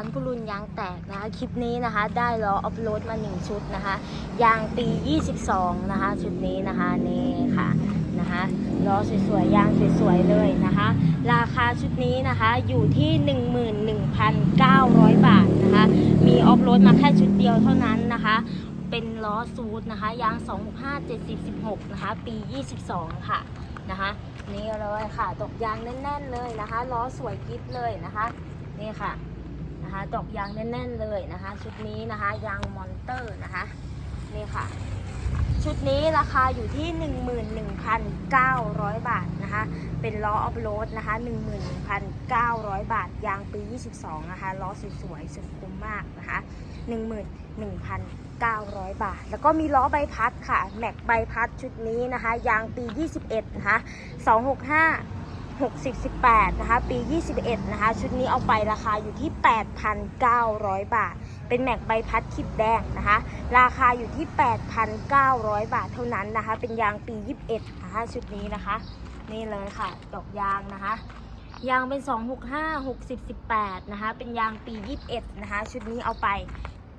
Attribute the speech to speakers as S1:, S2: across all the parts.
S1: านพุรุนยางแตกนะคะ คลิปนี้นะคะ ได้ล้ออัพโหลดมา 1 ชุดนะคะ ยางปี 22 นะคะ ชุดนี้นะคะนี่ค่ะนะคะล้อสวยๆ ยางสวยๆ เลยนะคะ ราคาชุดนี้นะคะอยู่ที่ 11,900 บาทนะคะ มีออฟโหลดมาแค่ชุดเดียวเท่านั้นนะคะ เป็นล้อซูดนะคะ ยาง 265 70 16 นะคะ ปี 22 ค่ะนะคะนี่เลยค่ะดอกยางแน่นๆเลยนะคะ ล้อสวยกิ๊บเลยนะคะ นี่ค่ะ นะคะดอกยางแน่นๆเลยนะคะ ชุดนี้นะคะ ยางมอนเตอร์นะคะนี่ค่ะ ชุดนี้ราคาอยู่ที่ 11,900 บาทนะคะ เป็นล้อออฟโรดนะคะ 11,900 บาท ยางปี 22 นะคะ ล้อสวยๆสุดคุ้มมากนะคะ 11,900 บาท แล้วก็มีล้อใบพัดค่ะ แม็กใบพัดชุดนี้นะคะ ยางปี 21 นะคะ 265 60 18 นะคะ ปี 21 นะคะ ชุดนี้เอาไปราคาอยู่ที่ 8,900 บาท เป็นแม็กใบพัดคลิปแดงนะคะ ราคาอยู่ที่ 8,900 บาทเท่านั้นนะคะ เป็นยางปี 21 นะคะ ชุดนี้นะคะ นี่เลยค่ะ ดอกยางนะคะ ยางเป็น 265 60 18 นะคะ เป็นยางปี 21 นะคะ ชุดนี้เอาไป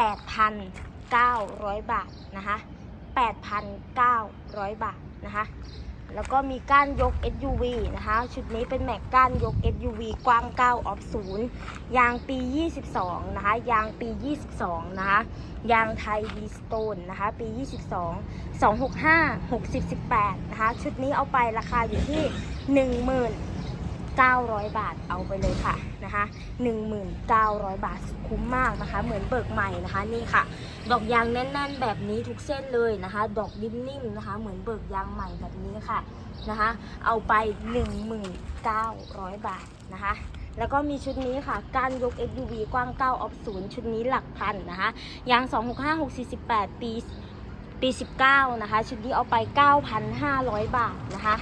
S1: 8,900 บาทนะคะ 8,900 บาทนะคะ แล้วก็มีก้านยก SUV นะคะ ชุดนี้เป็นแม็กก้านยก SUV กว้าง 9 ออฟ0ยางปี 22 นะคะ ยางปี 22 นะคะ ยางไทยดีสโตนนะคะ ปี 22 265 60 18 นะคะ ชุดนี้เอาไปราคาอยู่ที่ 19,000บาทเอาไปเลยค่ะนะคะ 19,000 บาทคุ้มมากนะคะ เหมือนเบิกใหม่นะคะนี่ค่ะ ดอกยางแน่น ๆ แบบนี้ทุกเส้นเลยนะคะ ดอกนิ่มๆนะคะ เหมือนเบิกยางใหม่แบบนี้ค่ะนะคะ เอาไป 1,900 บาทนะคะ แล้วก็มีชุดนี้ค่ะ การยก SUV กว้าง 9 ออฟ0ชุดนี้หลักพันนะคะ ยาง 265 648 ปี ปี 19 นะคะ ชุดนี้เอาไป 9,500 บาทนะคะ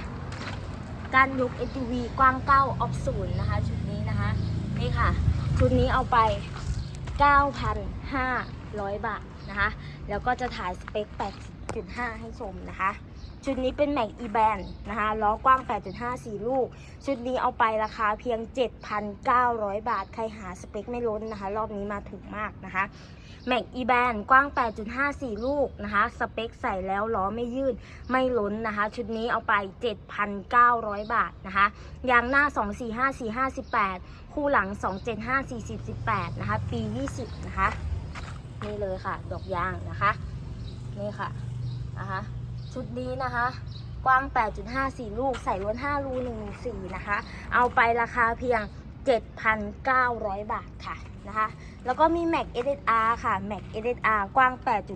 S1: การยก SUV กว้าง 9 ออฟ0นะคะ ชุดนี้นะคะ นี่ค่ะ ชุดนี้เอาไป 9,500 บาท นะคะ แล้วก็จะถ่ายสเปค 8.5 ให้ชมนะคะ ชุดนี้เป็นแม็กอีแบนนะคะล้อกว้าง 8.5 4 ลูก ชุดนี้เอาไปราคาเพียง 7,900 บาท ใครหาสเปคไม่ล้นนะคะ รอบนี้มาถูกมากนะคะแม็กอีแบนกว้าง 8.5 4 ลูกนะคะ สเปคใส่แล้วล้อไม่ยืด ไม่ล้นนะคะ ชุดนี้เอาไป 7,900 บาทนะคะ ยางหน้า 245 4 58 คู่หลัง 275 40 18 นะคะ ปี 20 นะคะ นี่เลยค่ะ ดอกยางนะคะ นี่ค่ะนะคะ ชุดนี้นะคะ กว้าง 8.54 ลูก ใส่ล้วน 5 รู114 นะคะ เอาไปราคาเพียง 7,900 บาทค่ะนะคะ แล้วก็มี Mac SSR ค่ะ Mac SSR กว้าง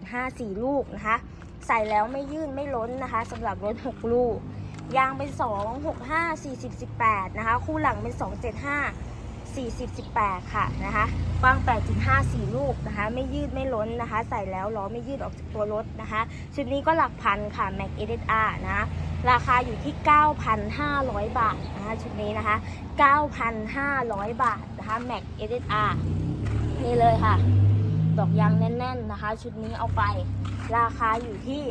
S1: 8.54 ลูกนะคะ ใส่แล้วไม่ยื่นไม่ล้นนะคะสำหรับรถ 6 ลูก ยางเป็น 2 6 5 40 18 นะคะ คู่หลังเป็น 275 40 18 ค่ะนะคะกว้าง 8.54 ลูกนะคะ ไม่ยืดไม่ล้นนะคะ ใส่แล้วล้อไม่ยืดออกจากตัวรถนะคะ ชุดนี้ก็หลักพันค่ะ Mac SSR นะคะราคาอยู่ที่ 9,500 บาทนะคะชุดนี้นะคะ 9,500 บาทนะคะ Mac SSR นี่เลยค่ะ ดอกยางแน่น ๆนะคะ ชุดนี้เอาไป ราคาอยู่ที่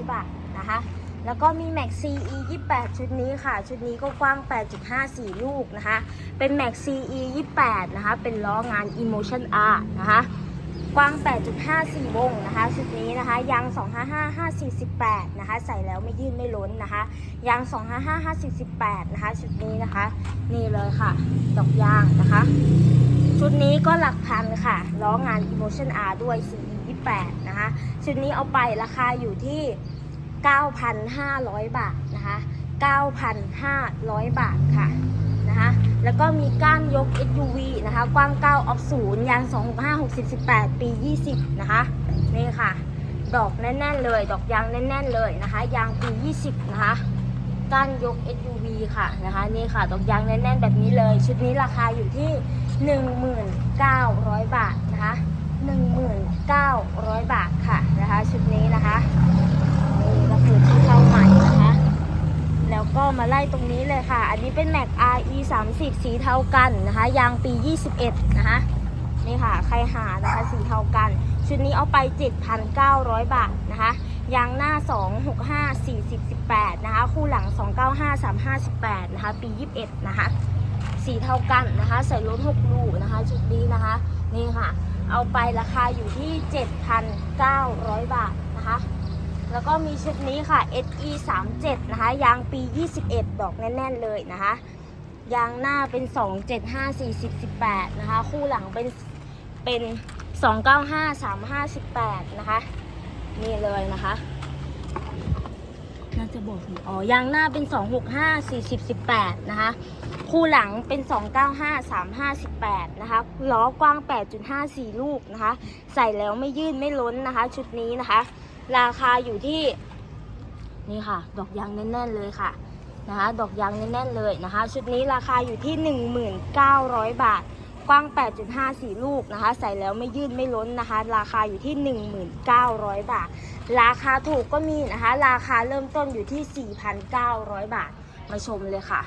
S1: 9,500 บาทนะคะ แล้วก็มี Max CE 28 ชุดนี้ค่ะ ชุดนี้ก็กว้าง 8.54 ลูกนะคะ เป็น Max CE 28 นะคะ เป็นล้องาน Emotion R นะคะ กว้าง 8.54 วงนะคะ ชุดนี้นะคะ ยาง 255 548 นะคะ ใส่แล้วไม่ยื่นไม่ล้นนะคะ ยาง 255 548 นะคะ ชุดนี้นะคะ นี่เลยค่ะ ดอกยางนะคะ ชุดนี้ก็หลักพันค่ะ ล้องาน Emotion R ด้วย CE 28 นะคะ ชุดนี้เอาไปราคาอยู่ที่ 9,500 บาทนะคะ9,500 บาทค่ะนะคะ แล้วก็มีก้านยก SUV นะคะ กว้าง 9 ออฟ0ยาง265 60 18 ปี 20 นะคะ นี่ค่ะ ดอกแน่นๆเลย ดอกยางแน่นๆเลยนะคะ ยางปี 20 นะคะ ก้านยก SUV ค่ะนะคะ นี่ค่ะ ดอกยางแน่นๆแบบนี้เลย ชุดนี้ราคาอยู่ที่ 1,900 บาทนะคะ 1,900 บาทค่ะนะคะ ชุดนี้นะคะ นี่ก็คือที่เข้าใหม่นะคะ แล้ว ก็มาไล่ตรงนี้เลยค่ะ อันนี้เป็น Mac RE 30สีเทากันนะคะยางปี 21 นะคะนี่ค่ะใครหานะคะสีเทากัน ชุดนี้เอาไป 7,900 บาทนะคะยางหน้า 265 40 18 นะคะ คู่หลัง 295 35 18 นะคะ ปี 21 นะคะ สีเท่ากันนะคะ ใส่รถ6ลูกนะคะ ชุดนี้นะคะ นี่ค่ะ เอาไปราคาอยู่ที่ 7,900 บาทนะคะ แล้วก็มีชุดนี้ค่ะ SE 3 7นะคะ ยางปี 21 ดอกแน่น ๆ เลยนะคะ ยางหน้าเป็น 275 40 18 นะคะ คู่หลังเป็นเป็น 295 35 18 นะคะ นี่เลยนะคะน่าจะบอกถูกอ๋อยางหน้าเป็น 265 40 18 นะคะ คู่หลังเป็น 295 35 18 นะคะ ล้อกว้าง 8.5 4 ลูกนะคะ ใส่แล้วไม่ยืดไม่ล้นนะคะ ชุดนี้นะคะ ราคาอยู่ที่นี่ค่ะ ดอกยางแน่นๆเลยค่ะนะคะดอกยางแน่นๆเลยนะคะ ชุดนี้ราคาอยู่ที่ 1,900 บาท กว้าง 8.5 4 ลูกนะคะ ใส่แล้วไม่ยืดไม่ล้นนะคะ ราคาอยู่ที่ 1,900 บาท ราคาถูกก็มีนะคะ ราคาเริ่มต้นอยู่ที่ 4,900 บาท มาชมเลยค่ะ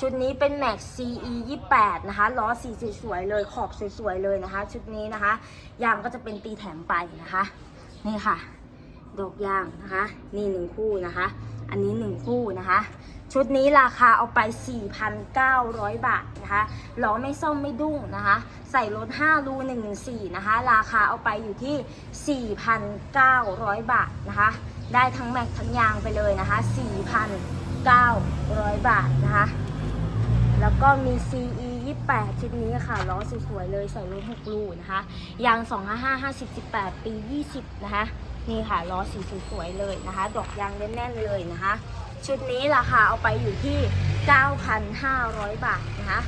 S1: ชุดนี้เป็น Max CE 28นะคะ ล้อสีสวยๆเลย ขอบสวยๆเลยนะคะ ชุดนี้นะคะ ยางก็จะเป็นตีแถมไปนะคะ นี่ค่ะ ดอกยางนะคะ นี่หนึ่งคู่นะคะ อันนี้หนึ่งคู่นะคะ ชุดนี้ราคาเอาไป 4,900 บาทนะคะล้อไม่ซ่อมไม่ดุ้งนะคะ ใส่รถ5รู114นะคะ ราคาเอาไปอยู่ที่ 4,900 บาทนะคะ ได้ทั้งแม็กทั้งยางไปเลยนะคะ 4,900 บาทนะคะ แล้วก็มี CE 28ชุดนี้ค่ะล้อสวยๆเลยใส่รถ6ลูนะคะยาง 255 50 18 ปี 20 นะคะ นี่ค่ะล้อสีสวยๆเลยนะคะ ดอกยางแน่นๆเลยนะคะ ชุดนี้ราคาเอาไปอยู่ที่ 9,500 บาทนะคะ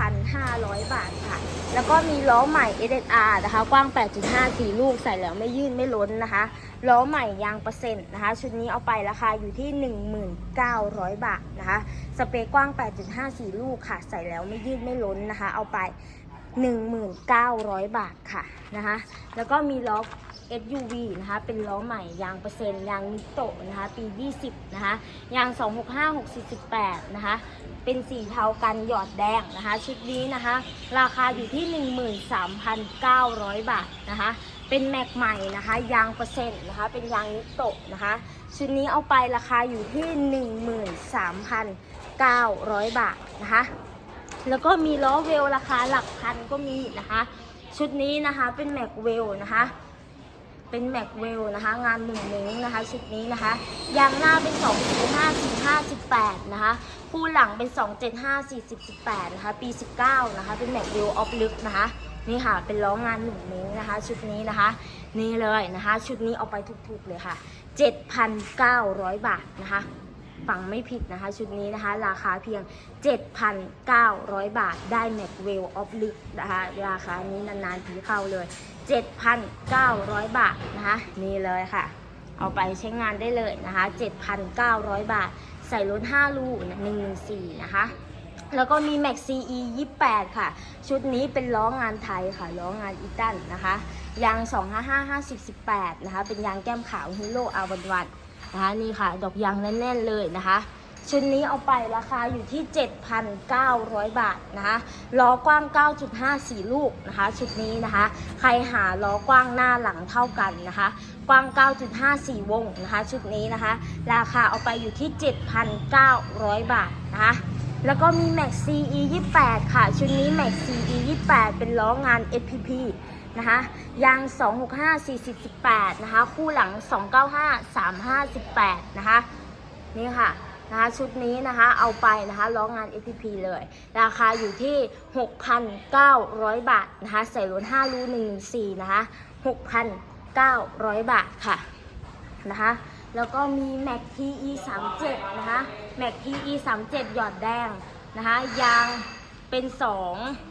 S1: 9,500 บาทค่ะ แล้วก็มีล้อใหม่ SSR นะคะ กว้าง 8.5 4 ลูกใส่แล้วไม่ยื่นไม่ล้นนะคะ ล้อใหม่ยางเปอร์เซ็นต์นะคะ ชุดนี้เอาไปราคาอยู่ที่ 1,900บาทนะคะ สเปรย์กว้าง 8.5 4 ลูกค่ะ ใส่แล้วไม่ยืดไม่ล้นนะคะ เอาไป 1,900 บาทค่ะนะคะ แล้วก็มีล้อ SUV นะคะ เป็นล้อใหม่ยางเปอร์เซ็นต์ยางนิโตะนะคะ ปี 20 นะคะ ยาง 265 60 18นะคะ เป็นสีเทากันหยอดแดงนะคะ ชุดนี้นะคะ ราคาอยู่ที่ 13,900 บาทนะคะ เป็นแม็กใหม่นะคะ ยางเปอร์เซ็นต์นะคะ เป็นยางนิโตะนะคะ ชุดนี้เอาไปราคาอยู่ที่ 13,900 บาทนะคะ แล้วก็มีล้อเวลราคาหลักพันก็มีนะคะ ชุดนี้นะคะเป็นแม็กเวลนะคะ เป็นแม็กเวลนะคะ งานหนึ่งเม้งนะคะชุดนี้นะคะยางหน้าเป็น 2 4 5 4 5 18 นะคะ คู่หลังเป็น 2 7 5 4 0 18 นะคะ ปี 19 นะคะ เป็นแม็กเวลออฟลึกนะคะนี่ค่ะ เป็นล้องานหนึ่งเม้งนะคะ ชุดนี้นะคะ นี่เลยนะคะ ชุดนี้เอาไปถูกๆเลยค่ะ 7,900 บาทนะคะ ฟังไม่ผิดนะคะ ชุดนี้นะคะ ราคาเพียง 7,900 บาทได้แม็กเวลออฟลึกนะคะ ราคานี้นานๆทีเข้าเลย 7,900 บาทนะคะ นี่เลยค่ะ เอาไปใช้งานได้เลยนะคะ 7,900 บาท ใส่รถ5ลู114 นะคะแล้วก็มี Max CE 28 ค่ะ ชุดนี้เป็นล้องานไทยค่ะ ล้องานอีตันนะคะ ยาง 255 50 18 นะคะ เป็นยางแก้มขาวฮีโร่อาวันวัน นะคะนี่ค่ะ ดอกยางแน่นๆเลยนะคะชุดนี้เอาไปราคาอยู่ที่ 7,900 บาทนะคะล้อกว้าง 9.5 4 ลูกนะคะชุดนี้นะคะ ใครหาล้อกว้างหน้าหลังเท่ากันนะคะ กว้าง 9.5 4 วงนะคะชุดนี้นะคะ ราคาเอาไปอยู่ที่ 7,900 บาทนะคะแล้วก็มี Max CE 28 ค่ะ ชุดนี้ Max CE 28 เป็นล้องาน SPP นะคะยาง 265 40 18 นะคะ คู่หลัง 295 35 18 นะคะ นี่ค่ะนะคะชุดนี้นะคะเอาไปนะคะล้องาน APP เลย ราคาอยู่ที่ 6,900 บาทนะคะใส่รถ5รู114นะคะ6,900 บาทค่ะนะคะแล้วก็มี Mac TE 37นะคะ Mac TE 37หยอดแดงนะคะยางเป็น 2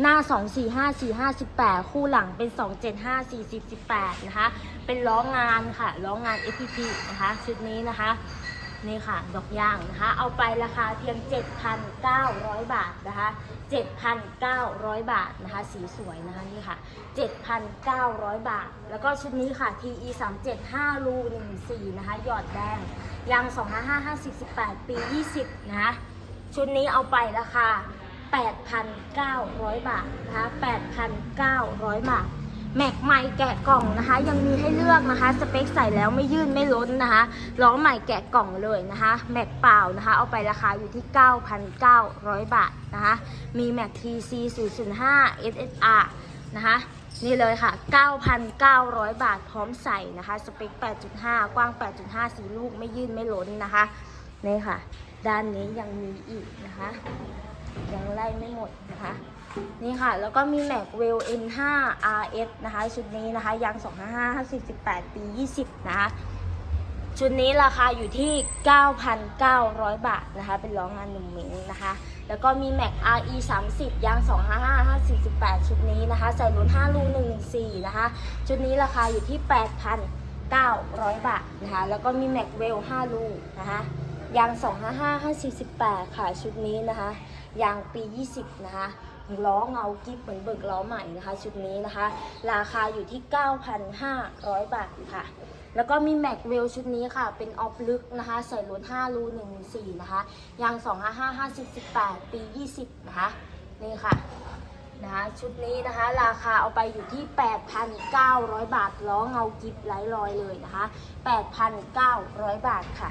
S1: หน้า 245 45 18 คู่หลังเป็น 275 40 18 นะคะ เป็นล้องานค่ะล้องาน FPP นะคะ ชุดนี้นะคะ นี่ค่ะ ดอกยางนะคะ เอาไปราคาเพียง 7,900 บาทนะคะ 7,900 บาทนะคะ สีสวยนะคะนี่ค่ะ 7,900 บาท แล้วก็ชุดนี้ค่ะ TE 375รู14 นะคะ หยอดแดงยาง255 50 18 ปี 20 นะคะ ชุดนี้เอาไปราคา 8,900 บาทนะคะ8,900 บาท แม็กใหม่แกะกล่องนะคะ ยังมีให้เลือกนะคะ สเปคใส่แล้วไม่ยื่นไม่ล้นนะคะล้อใหม่แกะกล่องเลยนะคะ แม็กเปล่านะคะ เอาไปราคาอยู่ที่ 9,900 บาทนะคะ มีแม็ก TC 005 SSR นะคะนี่เลยค่ะ 9,900 บาทพร้อมใส่นะคะ สเปค 8.5 กว้าง 8.5 สีลูกไม่ยื่นไม่ล้นนะคะ นี่ค่ะ ด้านนี้ยังมีอีกนะคะ ยังไล่ไม่หมดนะคะ นี่ค่ะ แล้วก็มี Mac w e l N5 RS นะคะ ชุดนี้นะคะยาง255 48ปี 20 นะคะ ชุดนี้ราคาอยู่ที่ 9,900 บาทนะคะ เป็นล้องงานหนึ่งมิลนะคะ แล้วก็มี Mac RE 30ยาง255 48ชุดนี้นะคะ ใส่ลุ้น5รู114 นะคะ ชุดนี้ราคาอยู่ที่8,900 บาทนะคะ แล้วก็มี Mac w e l 5รูนะคะ ยาง 255 548 ค่ะ ชุดนี้นะคะ ยางปี 20 นะคะ ล้อเงากิ๊บเหมือนเบิกล้อใหม่นะคะ ชุดนี้นะคะ ราคาอยู่ที่ 9,500 บาทค่ะ แล้วก็มีแม็กเวลชุดนี้ค่ะ เป็นออฟลึกนะคะ ใส่รถ5รู14นะคะ ยาง 255 58ปี 20 นะคะ นี่ค่ะนะคะชุดนี้นะคะราคาเอาไปอยู่ที่ 8,900 บาทล้อเงากิบไร้รอยเลยนะคะ 8,900 บาทค่ะ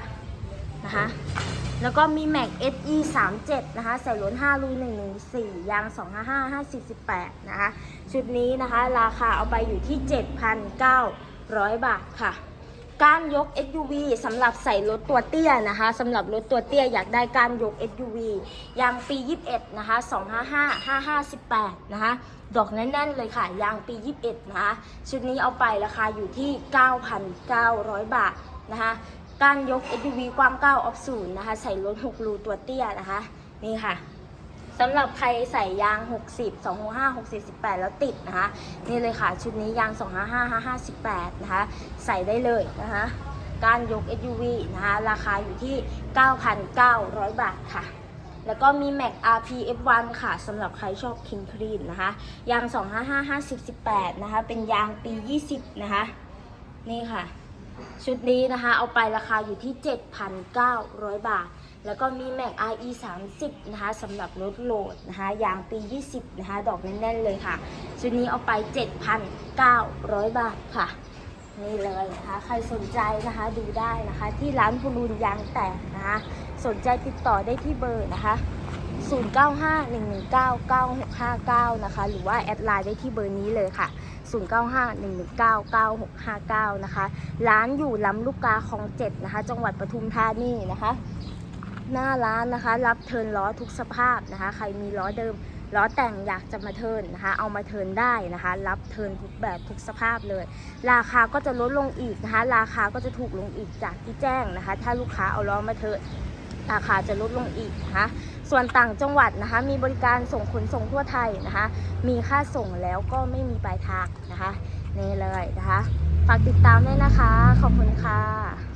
S1: นะคะ แล้วก็มี Mac SE 37นะคะใส่ล้น5รู114 ยาง 255 58นะคะ ชุดนี้นะคะราคาเอาไปอยู่ที่ 7,900 บาทค่ะก้านยก SUV สำหรับใส่รถตัวเตี้ยนะคะสำหรับรถตัวเตี้ยอยากได้ก้านยก SUV ยางปี 21 นะคะ 255 5518 นะคะ ดอกแน่นๆเลยค่ะ ยางปี 21 นะคะ ชุดนี้เอาไปราคาอยู่ที่ 9,900 บาทนะคะ กานยก SUV กว้าง 9 ออฟศูนย์นะคะ ใส่รถ6รูตัวเตี้ยนะคะ นี่ค่ะสำหรับใครใส่ยาง 60 265 60 18 แล้วติดนะคะ นี่เลยค่ะ ชุดนี้ยาง 255 558นะคะ ใส่ได้เลยนะคะ การยก SUV นะคะ ราคาอยู่ที่ 9,900 บาทค่ะแล้วก็มี Mac RP F1 ค่ะสำหรับใครชอบ King Clean นะคะ ยาง 255 50 18 นะคะ เป็นยางปี 20 นะคะ นี่ค่ะ ชุดนี้นะคะ เอาไปราคาอยู่ที่ 7,900 บาท แล้วก็มี Mac RE 30นะคะสำหรับรถโหลดนะคะยางปี 20 นะคะ ดอกแน่นๆเลยค่ะ ชุดนี้เอาไป 7,900 บาทค่ะ นี่เลยนะคะ ใครสนใจนะคะดูได้นะคะ ที่ร้านพลูนยางแตกนะคะ สนใจติดต่อได้ที่เบอร์นะคะ 0951199659 นะคะ หรือว่าแอดไลน์ได้ที่เบอร์นี้เลยค่ะ 0951199659 นะคะ ร้านอยู่ลำลูกกาคลองเจ็ดนะคะ จังหวัดปทุมธานีนะคะ หน้าร้านนะคะ รับเทินล้อทุกสภาพนะคะ ใครมีล้อเดิมล้อแต่งอยากจะมาเทินนะคะ เอามาเทินได้นะคะ รับเทินทุกแบบทุกสภาพเลย ราคาก็จะลดลงอีกนะคะ ราคาก็จะถูกลงอีกจากที่แจ้งนะคะ ถ้าลูกค้าเอาล้อมาเทินราคาจะลดลงอีกนะคะ ส่วนต่างจังหวัดนะคะ มีบริการส่งขนส่งทั่วไทยนะคะ มีค่าส่งแล้วก็ไม่มีปลายทางนะคะนี่เลยนะคะ ฝากติดตามด้วยนะคะ ขอบคุณค่ะ